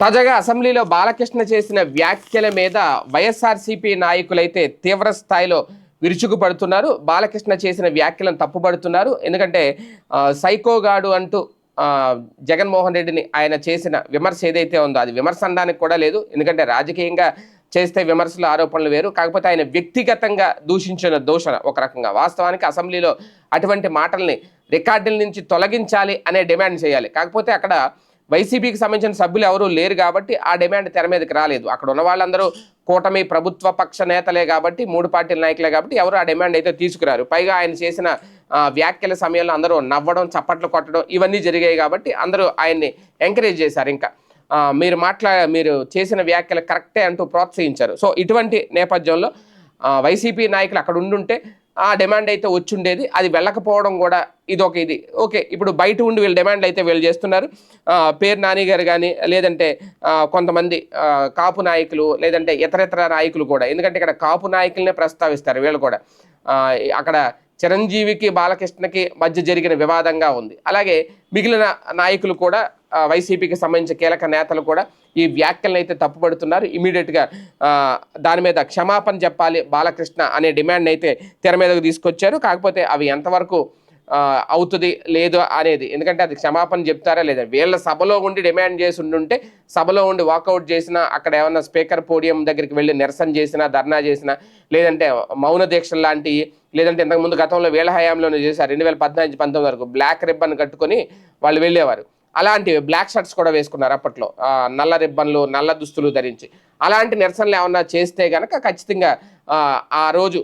తాజాగా అసెంబ్లీలో బాలకృష్ణ చేసిన వ్యాఖ్యల మీద వైఎస్ఆర్సీపీ నాయకులైతే తీవ్ర స్థాయిలో విరుచుకుపడుతున్నారు. బాలకృష్ణ చేసిన వ్యాఖ్యలను తప్పుపడుతున్నారు. ఎందుకంటే సైకోగాడు అంటూ జగన్మోహన్ రెడ్డిని ఆయన చేసిన విమర్శ ఏదైతే ఉందో అది విమర్శ అనడానికి కూడా లేదు. ఎందుకంటే రాజకీయంగా చేస్తే విమర్శలు ఆరోపణలు వేరు. కాకపోతే ఆయన వ్యక్తిగతంగా దూషించిన దూషణ ఒక రకంగా. వాస్తవానికి అసెంబ్లీలో అటువంటి మాటల్ని రికార్డుల నుంచి తొలగించాలి అనే డిమాండ్ చేయాలి. కాకపోతే అక్కడ వైసీపీకి సంబంధించిన సభ్యులు ఎవరూ లేరు కాబట్టి ఆ డిమాండ్ తెర మీదకి రాలేదు. అక్కడ ఉన్న వాళ్ళందరూ కూటమి ప్రభుత్వ పక్ష నేతలే కాబట్టి మూడు పార్టీల నాయకులే కాబట్టి ఎవరు ఆ డిమాండ్ అయితే తీసుకురారు. పైగా ఆయన చేసిన వ్యాఖ్యల సమయంలో అందరూ నవ్వడం చప్పట్లు కొట్టడం ఇవన్నీ జరిగాయి కాబట్టి అందరూ ఆయన్ని ఎంకరేజ్ చేశారు ఇంకా. మీరు మాట్లా మీరు చేసిన వ్యాఖ్యలు కరెక్టే అంటూ ప్రోత్సహించారు. సో ఇటువంటి నేపథ్యంలో వైసీపీ నాయకులు అక్కడ ఉండుంటే ఆ డిమాండ్ అయితే వచ్చుండేది. అది వెళ్ళకపోవడం కూడా ఇదొక ఇది. ఓకే ఇప్పుడు బయట ఉండి వీళ్ళు డిమాండ్ అయితే వీళ్ళు చేస్తున్నారు. పేరు నాని గారు కానీ లేదంటే కొంతమంది కాపు నాయకులు లేదంటే ఇతరితర నాయకులు కూడా. ఎందుకంటే ఇక్కడ కాపు నాయకులనే ప్రస్తావిస్తారు వీళ్ళు కూడా. అక్కడ చిరంజీవికి బాలకృష్ణకి మధ్య జరిగిన వివాదంగా ఉంది. అలాగే మిగిలిన నాయకులు కూడా వైసీపీకి సంబంధించిన కీలక నేతలు కూడా ఈ వ్యాఖ్యలను అయితే తప్పుపడుతున్నారు ఇమీడియట్గా దాని మీద క్షమాపణ చెప్పాలి బాలకృష్ణ అనే డిమాండ్ అయితే తెర మీదకు తీసుకొచ్చారు. కాకపోతే అవి ఎంతవరకు అవుతుంది లేదు అనేది. ఎందుకంటే అది క్షమాపణ చెప్తారా లేదా? వీళ్ళ సభలో ఉండి డిమాండ్ చేసి ఉండుంటే సభలో ఉండి వాకౌట్ చేసినా అక్కడ ఏమన్నా స్పీకర్ పోడియం దగ్గరికి వెళ్ళి నిరసన చేసినా ధర్నా చేసినా లేదంటే మౌన దీక్ష లాంటివి లేదంటే ఇంతకుముందు గతంలో వీళ్ళ హయాంలోనే చేశారు. రెండు వేల పద్నాలుగు పంతొమ్మిది వరకు బ్లాక్ రిబ్బన్ కట్టుకొని వాళ్ళు వెళ్ళేవారు. అలాంటివి బ్లాక్ షర్ట్స్ కూడా వేసుకున్నారు అప్పట్లో. నల్ల రిబ్బన్లు నల్ల దుస్తులు ధరించి. అలాంటి నిరసనలు ఏమన్నా చేస్తే కనుక ఖచ్చితంగా ఆ, రోజు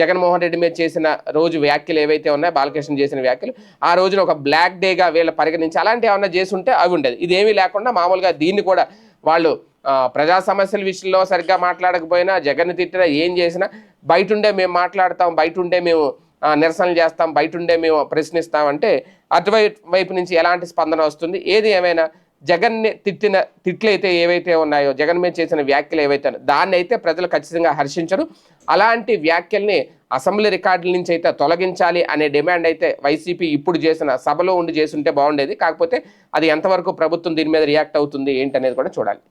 జగన్మోహన్ రెడ్డి మీద చేసిన రోజు వ్యాఖ్యలు ఏవైతే ఉన్నాయో బాలకృష్ణ చేసిన వ్యాఖ్యలు ఆ రోజున ఒక బ్లాక్ డేగా వీళ్ళు పరిగణించి అలాంటి ఏమన్నా చేసి ఉంటే అవి ఉండేది. ఇదేమీ లేకుండా మామూలుగా దీన్ని కూడా వాళ్ళు ప్రజా సమస్యల విషయంలో సరిగ్గా మాట్లాడకపోయినా జగన్ తిట్టినా ఏం చేసినా బయట ఉండే మేము మాట్లాడతాం బయట ఉండే మేము నిరసనలు చేస్తాం బయట ఉండే మేము ప్రశ్నిస్తామంటే అటువైపు వైపు నుంచి ఎలాంటి స్పందన వస్తుంది? ఏది ఏమైనా జగన్ని తిట్టిన తిట్లు అయితే ఏవైతే ఉన్నాయో జగన్ మీద చేసిన వ్యాఖ్యలు ఏవైతే దాన్ని అయితే ప్రజలు ఖచ్చితంగా హర్షించరు. అలాంటి వ్యాఖ్యల్ని అసెంబ్లీ రికార్డుల నుంచి అయితే తొలగించాలి అనే డిమాండ్ అయితే వైసీపీ ఇప్పుడు చేసిన సభలో ఉండి చేస్తుంటే బాగుండేది. కాకపోతే అది ఎంతవరకు ప్రభుత్వం దీని మీద రియాక్ట్ అవుతుంది ఏంటనేది కూడా చూడాలి.